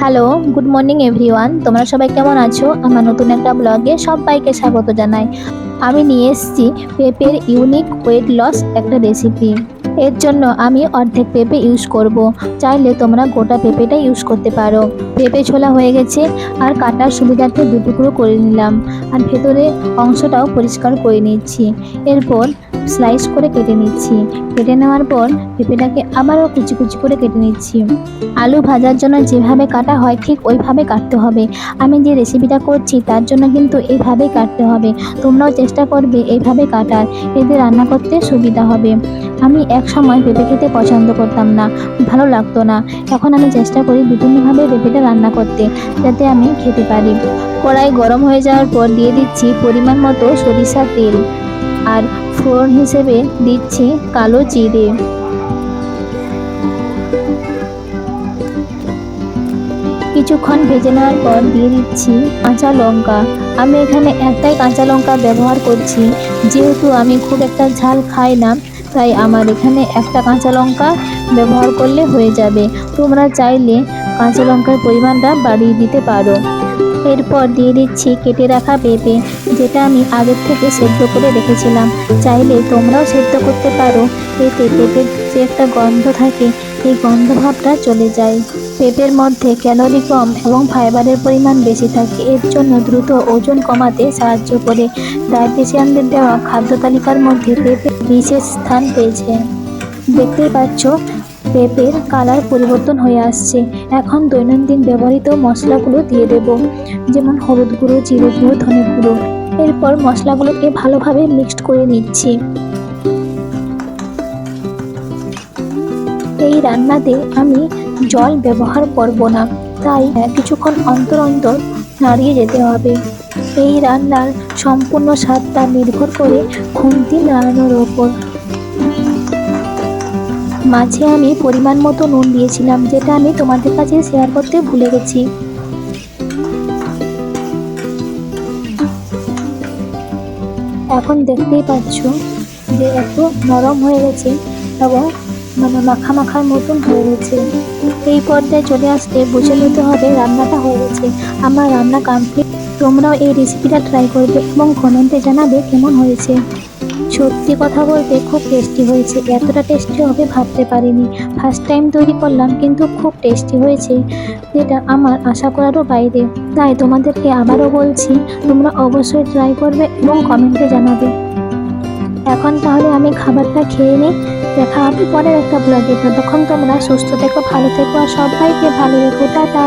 Hello good morning everyone তোমরা সবাই কেমন আছো? আমার নতুন একটা ব্লগে সবাইকে স্বাগত জানাই। আমি নিয়ে এসেছি পেঁপের ইউনিক ওয়েট লস একটা রেসিপি এর জন্য আমি অর্ধেক পেঁপে ইউজ করব। চাইলে তোমরা গোটা পেঁপেটা ইউজ করতে পারো। পেঁপে ছোলা হয়ে গেছে আর কাটার সুবিধার্থে দুটুকরো করে নিলাম। আর ভেতরে অংশটাও পরিষ্কার করে নিচ্ছি। এরপর স্লাইস করে কেটে নিচ্ছি। কেটে নেওয়ার পর পেঁপেটাকে আবারও কুচি কুচি করে কেটে নিচ্ছি। আলু ভাজার জন্য যেভাবে কাটা হয় ঠিক ওইভাবে কাটতে হবে। আমি যে রেসিপিটা করছি তার জন্য কিন্তু এইভাবেই কাটতে হবে। তোমরাও চেষ্টা করবে এইভাবে কাটার। এতে রান্না করতে সুবিধা হবে। আমি এক সময় পেঁপে খেতে পছন্দ করতাম না, ভালো লাগতো না। এখন আমি চেষ্টা করি বিভিন্নভাবে পেঁপেটা রান্না করতে, যাতে আমি খেতে পারি। কড়াই গরম হয়ে যাওয়ার পর দিয়ে দিচ্ছি পরিমাণ মতো সরিষার তেল। আর ফোড়ন হিসেবে দিচ্ছি কালো জিরে। কিছুক্ষণ ভেজে নেওয়ার পর দিয়ে দিচ্ছি কাঁচা লঙ্কা। আমি এখানে একটাই কাঁচা লঙ্কা ব্যবহার করছি। যেহেতু আমি খুব একটা ঝাল খাই না, তাই আমার এখানে একটা কাঁচা লঙ্কা ব্যবহার করলে হয়ে যাবে। তোমরা চাইলে কাঁচা লঙ্কার পরিমাণটা বাড়িয়ে দিতে পারো। এরপর দিয়ে দিচ্ছি কেটে রাখা পেঁপে যেটা আমি আগের থেকে সেদ্ধ করে রেখেছিলাম। চাইলে তোমরাও সেদ্ধ করতে পারো। এতে পেঁপের যে একটা গন্ধ থাকে, এই গন্ধ ভাবটা চলে যায়। পেঁপের মধ্যে ক্যালোরি কম এবং ফাইবারের পরিমাণ বেশি থাকে, এর জন্য দ্রুত ওজন কমাতে সাহায্য করে। ডায়েটিশিয়ানদের দেওয়া খাদ্য তালিকার মধ্যে পেঁপে বিশেষ স্থান পেয়েছে। দেখতেই পাচ্ছ পেঁপের কালার পরিবর্তন হয়ে আসছে। এখন দৈনন্দিন ব্যবহৃত মশলাগুলো দিয়ে দেব, যেমন হলুদ গুঁড়ো, জিরে গুঁড়ো, ধনে গুঁড়ো। এরপর মশলাগুলোকে ভালোভাবে মিক্সড করে নিচ্ছি। এই রান্নাতে আমি জল ব্যবহার করব না, তাই কিছুক্ষণ অন্তর অন্তর নাড়িয়ে যেতে হবে। এই রান্নার সম্পূর্ণ স্বাদটা নির্ভর করে খুন্তি নাড়ানোর ওপর মাঝে আমি পরিমাণ মতো নুন দিয়েছিলাম, যেটা আমি তোমাদের কাছে শেয়ার করতে ভুলে গেছি। এখন দেখতেই পাচ্ছ যে একটু নরম হয়ে গেছে এবং মানে মাখা মাখার মতন হয়ে গেছে। এই পর্যায়ে চলে আসতে বুঝে নিতে হবে রান্নাটা হয়ে গেছে। আমার রান্না কমপ্লিট তোমরাও এই রেসিপিটা ট্রাই করবে এবং কমেন্টে জানাবে কেমন হয়েছে। সত্যি কথা বলতে খুব টেস্টি হয়েছে। এতটা টেস্টি হবে ভাবতে পারিনি। ফার্স্ট টাইম তৈরি করলাম, কিন্তু খুব টেস্টি হয়েছে। যেটা আমার আশা করারও বাইরে। তাই তোমাদেরকে আবারও বলছি, তোমরা অবশ্যই ট্রাই করবে এবং কমেন্টে জানাবে। এখন তাহলে আমি খাবারটা খেয়ে নিই। দেখা হবে পরের একটা ব্লগে ততক্ষণ তোমরা সুস্থ থেকো, ভালো থেকো, আর সবাইকে ভালো রেখো। টাটা।